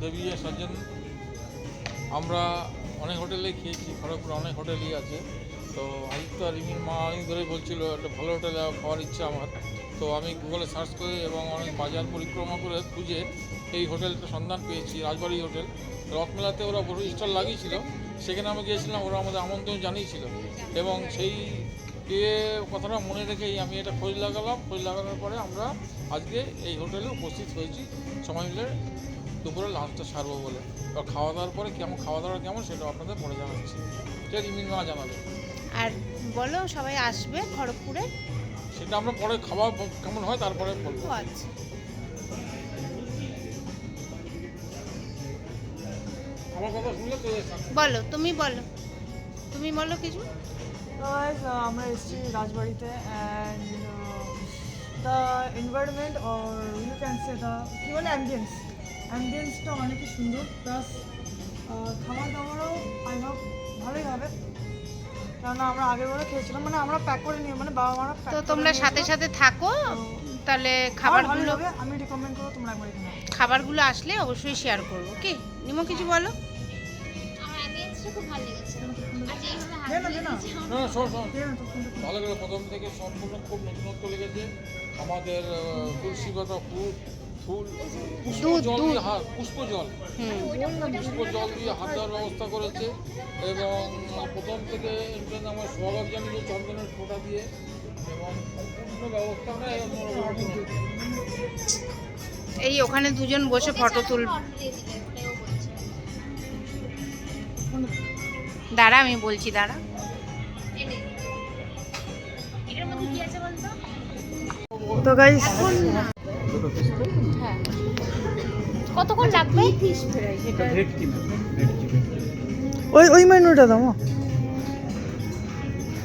দেবী সজ্জন, আমরা অনেক হোটেলে খেয়েছি, খড়গপুরে অনেক হোটেলই আছে। তো আদিত্য রিমির মা অনেক ধরেই বলছিল, একটা ভালো হোটেলে খাওয়ার ইচ্ছা আমার। তো আমি গুগলে সার্চ করে এবং অনেক বাজার পরিক্রমা করে খুঁজে এই হোটেলটা সন্ধান পেয়েছি, রাজবাড়ি হোটেল। রথমেলাতে ওরা বড় স্টল লাগিয়েছিল, সেখানে আমি গিয়েছিলাম, ওরা আমাদের আমন্ত্রণ জানিয়েছিল। এবং সেই এ কথাটা মনে রেখেই আমি এটা খোঁজ লাগালাম। খোঁজ লাগানোর পরে আমরা আজকে এই হোটেলে উপস্থিত হয়েছি। সময় মিলে দুপুরে লাঞ্চটা সারবো বলে। এবার খাওয়া দাওয়ার পরে কেমন খাওয়া দাওয়া কেমন সেটা আপনাদের পরে জানাচ্ছি সেটা রিমিন মা জানাবে আর বলো সবাই আসবে খড়গপুরে? সেটা আমরা পরে খাওয়া কেমন হয় তারপরে বলব। আচ্ছা। তো বলো তুমি বলো। তুমি বলো কিছু। আমরা এসেছি রাজবাড়িতে and the environment or you can say the কী বলে অ্যাম্বিয়েন্স অ্যাম্বিয়েন্সটা অনেকই সুন্দর প্লাস খাবার দাবারও আই হোপ ভালোই হবে। কেননা আমরা আগের বারে খেয়েছিলাম মানে আমরা প্যাক করে নিয়ে মানে বাবা মারা তো তোমরা সাথে সাথে থাকো তাহলে খাবারগুলো আমি রিকমেন্ড করব তোমরা একবার এখানে খাবারগুলো আসলে অবশ্যই শেয়ার করব কি? নিমো কিছু বলো? আমার অ্যাম্বিয়েন্সটা খুব ভালো লেগেছে। ভালো করে প্রথম থেকে সম্পূর্ণ খুব নতুনত্ব লেগেছে। আমাদের আহ, তুলসী পাতা ফুল পুষ্প জল দিয়ে হাত পুষ্প জল হুম পুষ্প জল দিয়ে হাত দেওয়ার ব্যবস্থা করেছে এবং প্রথম থেকে এন্ট্রেন্স আমার জানিয়েছে চন্দনের ফোঁটা দিয়ে এবং সম্পূর্ণ ব্যবস্থাটা এই ওখানে দুজন বসে ফটো তুল। দাঁড়া আমি বলছি দাঁড়া এই নে। হ্যাঁ। কতক্ষণ লাগবে? ফিশ ফ্রাই সেটা ওই ওই মেনুটা দাও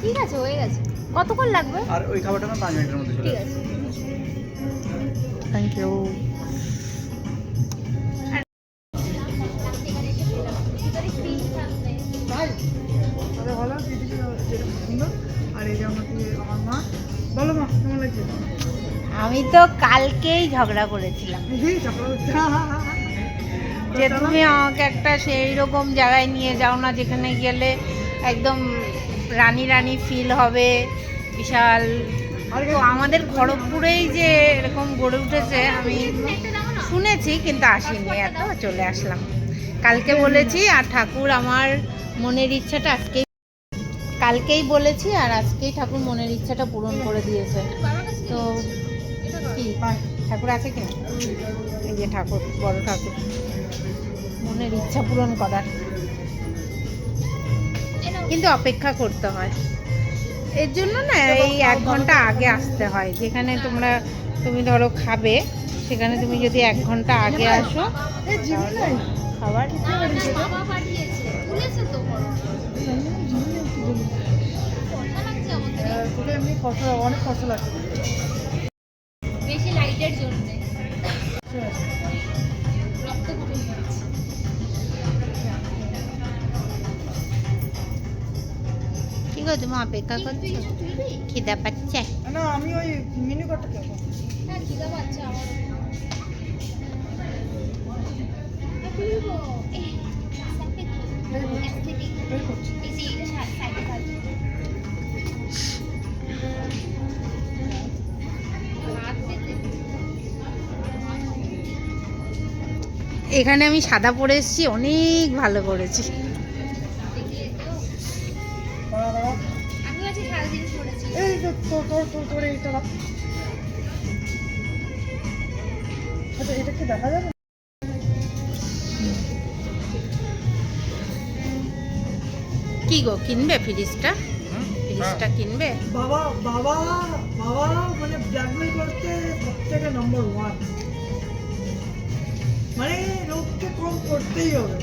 ঠিক আছে হয়ে গেছে। কতক্ষণ লাগবে? আর ওই খাবারটা আমার পাঁচ মিনিটের মধ্যে চলে ঠিক আছে। থ্যাংক ইউ আর এই যে আমাকে আমার মা। বলো মা কেমন লাগছে? আমি তো কালকেই ঝগড়া করেছিলাম। যে তুমি আমাকে একটা সেই রকম জায়গায় নিয়ে যাও না যেখানে গেলে একদম রানী রানী ফিল হবে বিশাল। তো আমাদের খড়গপুরেই যে এরকম গড়ে উঠেছে আমি শুনেছি কিন্তু আসিনি এত চলে আসলাম। কালকে বলেছি আর ঠাকুর আমার মনের ইচ্ছাটা আজকেই কালকেই বলেছি আর আজকেই ঠাকুর মনের ইচ্ছাটা পূরণ করে দিয়েছে। তো কি ঠাকুর আছে কিনা? এই যে ঠাকুর বড় ঠাকুর। মনের ইচ্ছা পূরণ করার। কিন্তু অপেক্ষা করতে হয়। এর জন্য না এই এক ঘণ্টা আগে আসতে হয়। যেখানে তোমরা তুমি ধরো খাবে সেখানে তুমি যদি এক ঘণ্টা আগে আসো খাবার অনেক খরচা লাগছে। লাইটের জন্য। রক্ত কমে যাচ্ছে কি গো তুমি অপেক্ষা করছ? খিদা পাচ্ছে? না আমি ওই মিনি কেমন হ্যাঁ খিদা পাচ্ছে আমার। এই aesthetic, aesthetic। এই যে এটা সা- এখানে আমি সাদা পরে এসেছি অনেক ভালো করেছি দেখি। আচ্ছা কি দেখা যাবে? কি গো কিনবে ফ্রিজটা? ফ্রিজটা কিনবে? বাবা বাবা বাবা মানে ব্ল্যাকমেল করতে সব থেকে নম্বর ওয়ান মানে লোককে কম করতেই হবে।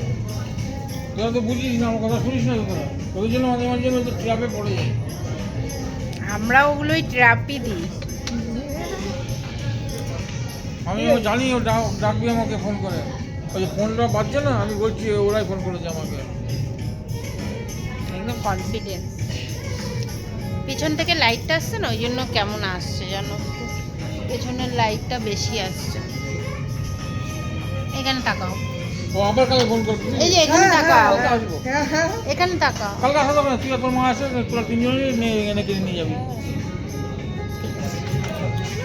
তোরা তো বুঝিস না আমার কথা শুনিস না তোরা। ওই জন্য মাঝে মাঝে তো ট্র্যাপে পড়ে যায়। আমরা ওগুলোই ট্র্যাপই দিই। আমি ও জানি ও ডাক- ডাকবে আমাকে ফোন করে। ওই ফোনটা বাজছে না আমি বলছি ওরাই ফোন করেছে আমাকে। একদম কনফিডেন্স পিছন থেকে লাইটটা আসছে না? ওই জন্য কেমন আসছে জানো? পেছনের লাইটটা বেশি আসছে। এখানে তাকাও। ও আবার কালকে ফোন করবি। এই যে এখানে তাকাও। কালকে আসব হ্যাঁ হ্যাঁ। এখানে তাকাও। কালকে আসা যাবে তুই তোর মা আসে তোরা তিনজনই নিয়ে এনে কিনে নিয়ে যাবি।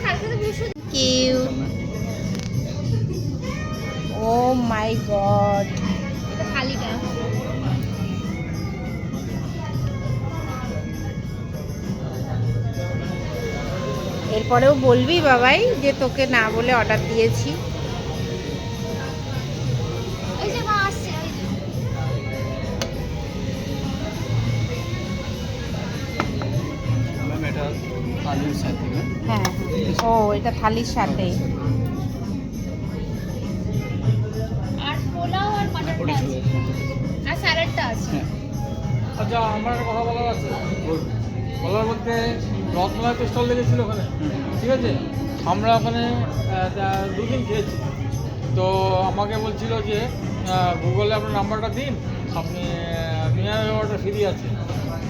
কালকে তো বৃহস্পতি কিউট ও মাই গড এটা থালিটা এরপরেও বলবি বাবাই যে তোকে না বলে অর্ডার দিয়েছি। হ্যাঁ। ও এটা থালির সাথে। আর পোলাও আর মাটনটা আছে। আর স্যালাডটা আছে। হ্যাঁ। আচ্ছা আমার একটা কথা বলার আছে। বলার বলতে রথমেলায় তো স্টল লেগেছিল ওখানে। ঠিক আছে? আমরা ওখানে দুদিন খেয়েছি। তো আমাকে বলছিল যে গুগলে আপনার নাম্বারটা দিন। আপনি মিনার অর্ডার ফ্রি আছে।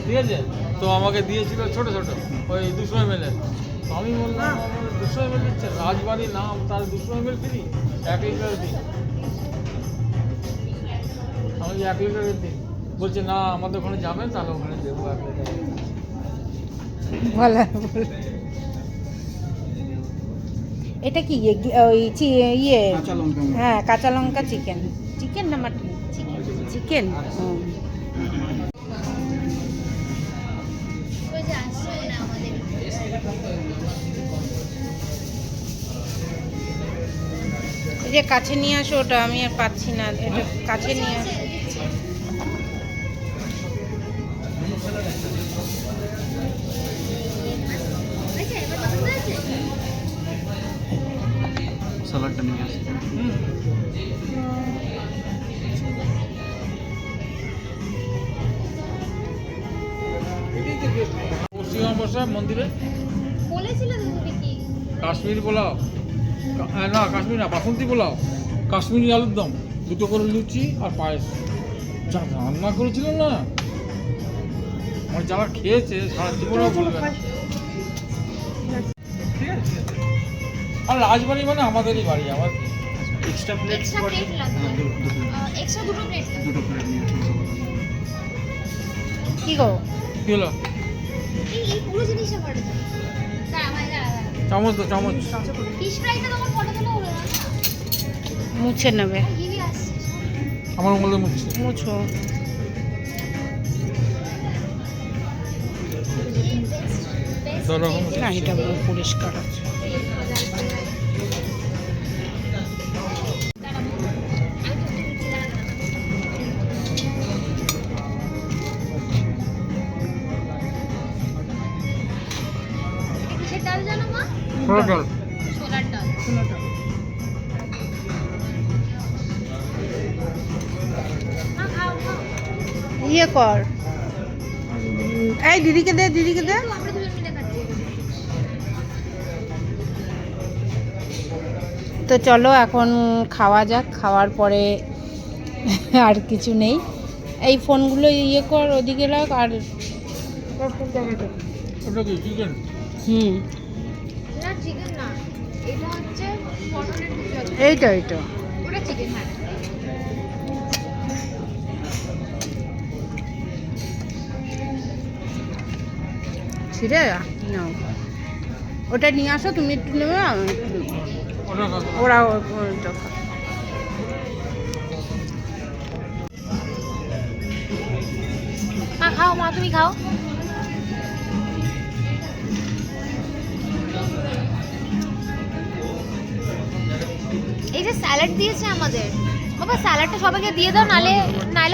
ঠিক আছে তো আমাকে দিয়েছিল ছোট ছোট ওই দুশো এম তো আমি বললাম দুশো এম এল দিচ্ছে রাজবাড়ি নাম তার দুশো এম এল ফ্রি এক লিটার দিন। আমি এক লিটারের দিন। বলছে না আমাদের ওখানে যাবেন তাহলে ওখানে দেবো এক লিটার এটা কি ইয়ে, ওই চি- ইয়ে? কাঁচা লঙ্কা। হ্যাঁ কাঁচা লঙ্কা চিকেন। চিকেন না মাটন? চিকেন। ওই যে কাছে নিয়ে আসো ওটা আমি আর পাচ্ছি না। এটা কাছে নিয়ে আসো। আচ্ছা নিয়ে আসি। পশ্চিমবঙ্গ মন্দিরে? বলেছিল তো তুমি কি কাশ্মীরি পোলাও। আহ, না কাশ্মীরি না বাসন্তী পোলাও। কাশ্মীরি আলুর দম দুটো করে লুচি আর পায়েস। যা রান্না করেছিল না। আমার যারা খেয়েছে সারা জীবনেও বলবে। আর রাজবাড়ি মানে আমাদেরই বাড়ি আমার এক্সট্রা প্লেট এক্সট্রা প্লেট লাগবে। দুটো এক্সট্রা দুটো প্লেট দুটো প্লেট নিয়ে কি গো? কি হলো? এই এই পুরো জিনিসটা করে চামচ তো চামচ। মুছে নেবে। আমার উঙ্গলে মুখছে মুছো। না এটা পরিষ্কার আছে। ডাল ছোলার ইয়ে কর। এই দিদিকে দে দিদিকে দে। তো চলো এখন খাওয়া যাক খাওয়ার পরে আর কিছু নেই। এই ফোনগুলো ইয়ে কর ওদিকে রাখ আর হুম। এইটা এইটা ছিঁড়ে নাও ওটা নিয়ে আসো, তুমি একটু নেবে। ওরা। খাও মা, তুমি খাও স্যালাড দিয়েছে আমাদের। বাবা স্যালাডটা সবাইকে দিয়ে দাও নাহলে নালে